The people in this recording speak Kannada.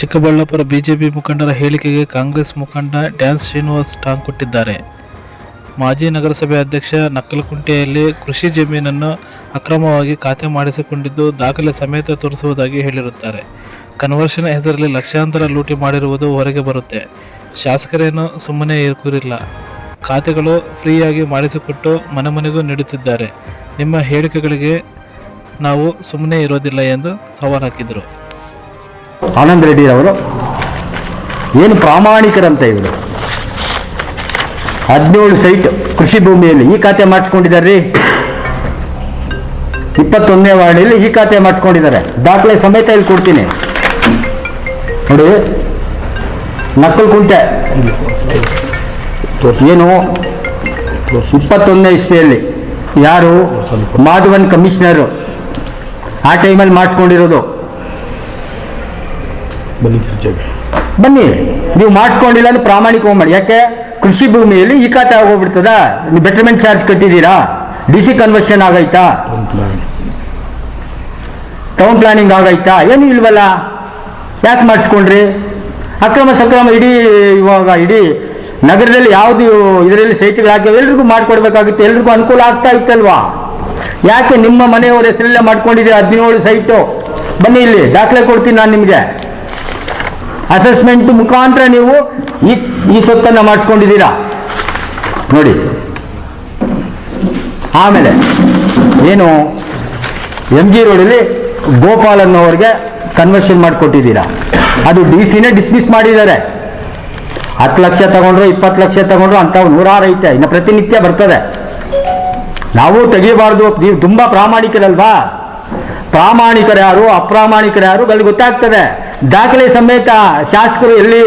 ಚಿಕ್ಕಬಳ್ಳಾಪುರ ಬಿಜೆಪಿ ಮುಖಂಡರ ಹೇಳಿಕೆಗೆ ಕಾಂಗ್ರೆಸ್ ಮುಖಂಡ ಡ್ಯಾನ್ಸ್ ಶ್ರೀನಿವಾಸ್ ಟಾಂಗ್ ಕೊಟ್ಟಿದ್ದಾರೆ. ಮಾಜಿ ನಗರಸಭೆ ಅಧ್ಯಕ್ಷ ನಕ್ಕಲಕುಂಟೆಯಲ್ಲಿ ಕೃಷಿ ಜಮೀನನ್ನು ಅಕ್ರಮವಾಗಿ ಖಾತೆ ಮಾಡಿಸಿಕೊಂಡಿದ್ದು ದಾಖಲೆ ಸಮೇತ ತೋರಿಸುವುದಾಗಿ ಹೇಳಿರುತ್ತಾರೆ. ಕನ್ವರ್ಷನ್ ಹೆಸರಲ್ಲಿ ಲಕ್ಷಾಂತರ ಲೂಟಿ ಮಾಡಿರುವುದು ಹೊರಗೆ ಬರುತ್ತೆ. ಶಾಸಕರೇನು ಸುಮ್ಮನೆ ಕೂರಿಲ್ಲ ಖಾತೆಗಳು ಫ್ರೀಯಾಗಿ ಮಾಡಿಸಿಕೊಟ್ಟು ಮನೆ ಮನೆಗೂ ನೀಡುತ್ತಿದ್ದಾರೆ. ನಿಮ್ಮ ಹೇಳಿಕೆಗಳಿಗೆ ನಾವು ಸುಮ್ಮನೆ ಇರೋದಿಲ್ಲ ಎಂದು ಸವಾಲು ಹಾಕಿದರು ಆನಂದ್ ರೆಡ್ಡಿರವರು ಏನು ಪ್ರಾಮಾಣಿಕರಂತ ಇವರು. ಹದಿನೇಳು ಸೈಟ್ ಕೃಷಿ ಭೂಮಿಯಲ್ಲಿ ಈ ಖಾತೆ ಮಾಡಿಸ್ಕೊಂಡಿದ್ದಾರೆ. ಇಪ್ಪತ್ತೊಂದನೇ ವಾರ್ಡಲ್ಲಿ ಈ ಖಾತೆ ಮಾಡಿಸ್ಕೊಂಡಿದ್ದಾರೆ. ದಾಖಲೆ ಸಮೇತ ಇಲ್ಲಿ ಕೊಡ್ತೀನಿ. ನೋಡಿ ನಕ್ಕಲ್ ಕುಂಟೆ. ಏನು? ಇಪ್ಪತ್ತೊಂದನೇ ಇಸ್ವಿಯಲ್ಲಿ ಯಾರು? ಮಾಧವನ್ ಕಮಿಷನರು. ಆ ಟೈಮಲ್ಲಿ ಮಾಡಿಸ್ಕೊಂಡಿರೋದು. ಬನ್ನಿ ಚರ್ಚೆಗೆ. ಬನ್ನಿ ನೀವು ಮಾಡಿಸ್ಕೊಂಡಿಲ್ಲ ಅಂದ್ರೆ ಪ್ರಾಮಾಣಿಕವಾಗಿ ಮಾಡಿ. ಯಾಕೆ? ಕೃಷಿ ಭೂಮಿಯಲ್ಲಿ ಈ ಖಾತೆ ಆಗೋಗ್ಬಿಡ್ತದ? ನೀವು ಬೆಟರ್ಮೆಂಟ್ ಚಾರ್ಜ್ ಕಟ್ಟಿದ್ದೀರಾ? ಡಿ ಸಿ ಕನ್ವರ್ಷನ್ ಆಗೈತಾ? ಟೌನ್ ಪ್ಲಾನಿಂಗ್ ಆಗೈತಾ? ಏನು ಇಲ್ವಲ್ಲ? ಯಾಕೆ ಮಾಡಿಸ್ಕೊಂಡ್ರಿ? ಅಕ್ರಮ ಸಕ್ರಮ ಇಡೀ ಇವಾಗ ಇಡೀ ನಗರದಲ್ಲಿ ಯಾವುದು ಇದರಲ್ಲಿ ಸೈಟ್ಗಳು ಹಾಕಿ ಎಲ್ರಿಗೂ ಮಾಡಿಕೊಡ್ಬೇಕಾಗಿತ್ತು. ಎಲ್ರಿಗೂ ಅನುಕೂಲ ಆಗ್ತಾ ಇತ್ತಲ್ವಾ? ಯಾಕೆ ನಿಮ್ಮ ಮನೆಯವರ ಹೆಸರಲ್ಲೇ ಮಾಡ್ಕೊಂಡಿದ್ದೀರಾ? ಹದಿನೇಳು ಸೈಟು. ಬನ್ನಿ ಇಲ್ಲಿ ದಾಖಲೆ ಕೊಡ್ತೀನಿ ನಾನು ನಿಮಗೆ. ಅಸೆಸ್ಮೆಂಟ್ ಮುಖಾಂತರ ನೀವು ಈ ಈ ಸೊತ್ತನ್ನು ಮಾಡಿಸ್ಕೊಂಡಿದ್ದೀರಾ? ನೋಡಿ. ಆಮೇಲೆ ಏನು ಎಂ ಜಿ ರೋಡಲ್ಲಿ ಗೋಪಾಲ್ ಅನ್ನೋರಿಗೆ ಕನ್ವರ್ಷನ್ ಮಾಡಿಕೊಟ್ಟಿದ್ದೀರಾ? ಅದು ಡಿ ಸಿನೇ ಡಿಸ್ಮಿಸ್ ಮಾಡಿದ್ದಾರೆ. ಹತ್ತು ಲಕ್ಷ ತಗೊಂಡ್ರು, ಇಪ್ಪತ್ತು ಲಕ್ಷ ತಗೊಂಡ್ರು, ಅಂಥವು ನೂರಾರು ಐತೆ. ಇನ್ನು ಪ್ರತಿನಿತ್ಯ ಬರ್ತದೆ. ನಾವು ತೆಗಿಬಾರ್ದು ನೀವು ತುಂಬ ಪ್ರಾಮಾಣಿಕರಲ್ವಾ? ಪ್ರಾಮಾಣಿಕರು ಯಾರು? ಅಪ್ರಾಮಾಣಿಕರು ಯಾರು? ಅಲ್ಲಿ ಗೊತ್ತಾಗ್ತದೆ. ದಾಖಲೆ ಸಮೇತ ಶಾಸಕರು ಎಲ್ಲಿ